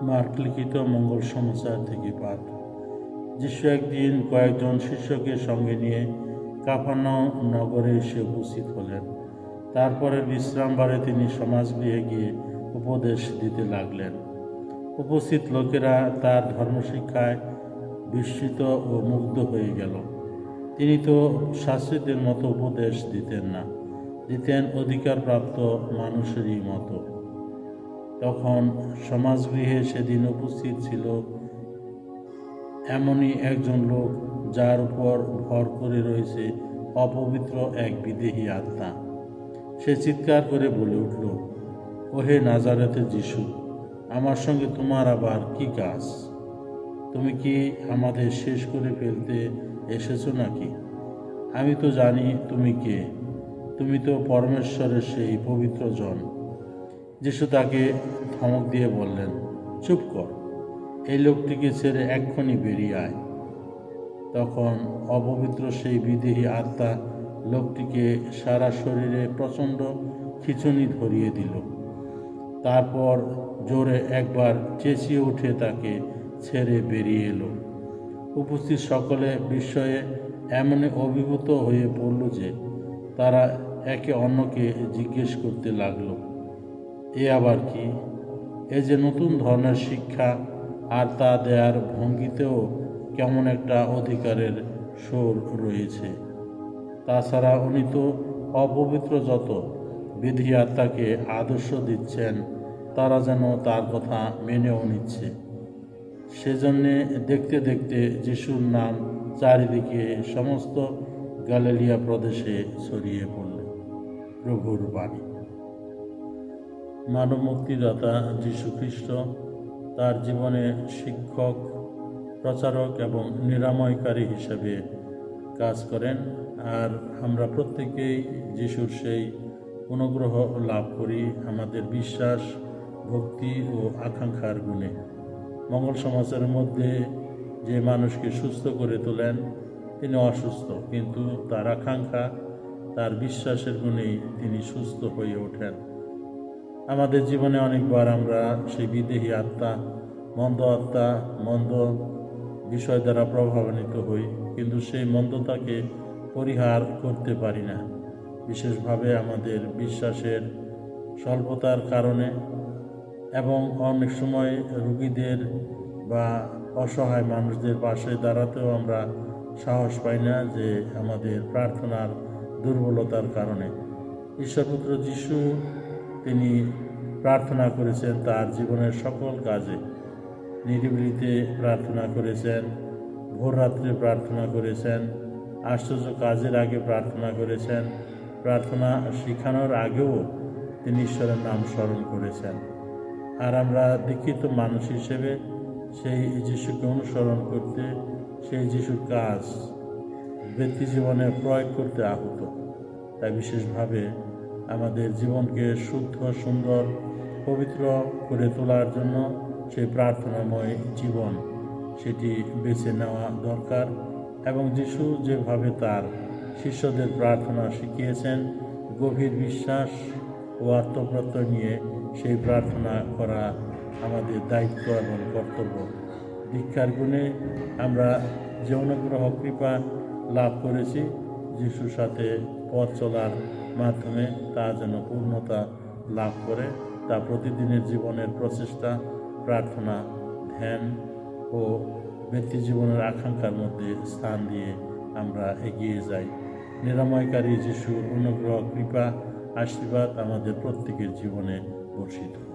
Mark লিখিত মঙ্গল সমাচার থেকে পাঠ যিশু একদিন কয়েকজন শিষ্যকে সঙ্গে নিয়ে কাফারনাউম নগরে এসে উপস্থিত হলেন। তারপরে বিশ্রামবারে তিনি সমাজগৃহে গিয়ে উপদেশ দিতে লাগলেন। উপস্থিত লোকেরা তার ধর্মশিক্ষায় বিস্মিত ও মুগ্ধ হয়ে গেল। তিনি তো শাস্ত্রীদের মতো উপদেশ দিতেন না, দিতেন অধিকারপ্রাপ্ত মানুষেরই মতো। তখন সমাজগৃহে সেদিন উপস্থিত ছিল এমনই একজন লোক যার উপর ভর করে রয়েছে অপবিত্র এক বিদেহী আত্মা। সে চিৎকার করে বলে উঠল, ওহে নাজারেতে যিশু, আমার সঙ্গে তোমার আবার কি কাজ? তুমি কি আমাদের শেষ করে ফেলতে এসেছ নাকি? আমি তো জানি তুমি কে। তুমি তো পরমেশ্বরের সেই পবিত্র জন। যিশু তাকে ধমক দিয়ে বললেন, চুপ কর, এই লোকটিকে ছেড়ে এক্ষুনি বেরিয়ে আয়। তখন অপবিত্র সেই বিদেহী আত্মা লোকটিকে সারা শরীরে প্রচণ্ড খিচুনি ধরিয়ে দিল। তারপর জোরে একবার চেঁচিয়ে উঠে তাকে ছেড়ে বেরিয়ে এলো। উপস্থিত সকলে বিস্ময়ে এমন অভিভূত হয়ে পড়ল যে তারা একে অন্যকে জিজ্ঞেস করতে লাগল। এ আবার কি? এ যে নতুন ধরনের শিক্ষা আর তা দেয়ার ভঙ্গিতেও কেমন একটা অধিকারের সুর রয়েছে। তাছাড়া উনি তো অপবিত্র যত বিধি আত্মাকে আদর্শ দিচ্ছেন, তারা যেন তার কথা মেনেও নিচ্ছে। সেজন্যে দেখতে দেখতে যিশুর নাম চারিদিকে সমস্ত গ্যালেলিয়া প্রদেশে ছড়িয়ে পড়ল। প্রভুর বাণী। মানব মুক্তিদাতা যীশু খ্রিস্ট তার জীবনে শিক্ষক, প্রচারক এবং নিরাময়কারী হিসেবে কাজ করেন। আর আমরা প্রত্যেকেই যিশুর সেই অনুগ্রহ লাভ করি আমাদের বিশ্বাস, ভক্তি ও আকাঙ্ক্ষার গুণে। মঙ্গল সমাজের মধ্যে যে মানুষকে সুস্থ করে তোলেন, তিনি অসুস্থ, কিন্তু তার আকাঙ্ক্ষা, তার বিশ্বাসের গুণেই তিনি সুস্থ হয়ে ওঠেন। আমাদের জীবনে অনেকবার আমরা সেই বিদেহী আত্মা, মন্দ আত্মা, মন্দ বিষয় দ্বারা প্রভাবান্বিত হই, কিন্তু সেই মন্দতাকে পরিহার করতে পারি না। বিশেষভাবে আমাদের বিশ্বাসের স্বল্পতার কারণে এবং অনেক সময় রুগীদের বা অসহায় মানুষদের পাশে দাঁড়াতেও আমরা সাহস পাই না যে আমাদের প্রার্থনার দুর্বলতার কারণে। ঈশ্বরপুত্র যিশু তিনি প্রার্থনা করেছেন তার জীবনের সকল কাজে। নিরিবিলিতে প্রার্থনা করেছেন, ভোর রাত্রে প্রার্থনা করেছেন, আশ্চর্য কাজের আগে প্রার্থনা করেছেন, প্রার্থনা শিখানোর আগেও তিনি ঈশ্বরের নাম স্মরণ করেছেন। আর আমরা দীক্ষিত মানুষ হিসেবে সেই যিশুকে অনুসরণ করতে, সেই যিশুর কাজ ব্যক্তি জীবনে প্রয়োগ করতে আহত। তাই বিশেষভাবে আমাদের জীবনকে শুদ্ধ, সুন্দর, পবিত্র করে তোলার জন্য সেই প্রার্থনাময় জীবন, সেটি বেছে নেওয়া দরকার এবং যিশু যেভাবে তার শিষ্যদের প্রার্থনা শিখিয়েছেন, গভীর বিশ্বাস ও আত্মপ্রত্যয় নিয়ে সেই প্রার্থনা করা আমাদের দায়িত্ব এবং কর্তব্য। দীক্ষার গুণে আমরা যে অনুগ্রহ, কৃপা লাভ করেছি যিশুর সাথে পথ চলার মাধ্যমে তা যেন পূর্ণতা লাভ করে তা প্রতিদিনের জীবনের প্রচেষ্টা, প্রার্থনা, ধ্যান ও ব্যক্তি জীবনের আকাঙ্ক্ষার মধ্যে স্থান দিয়ে আমরা এগিয়ে যাই নিরাময়কারী যিশুর অনুগ্রহ, কৃপা, আশীর্বাদ আমাদের প্রত্যেকের জীবনে বর্ষিত।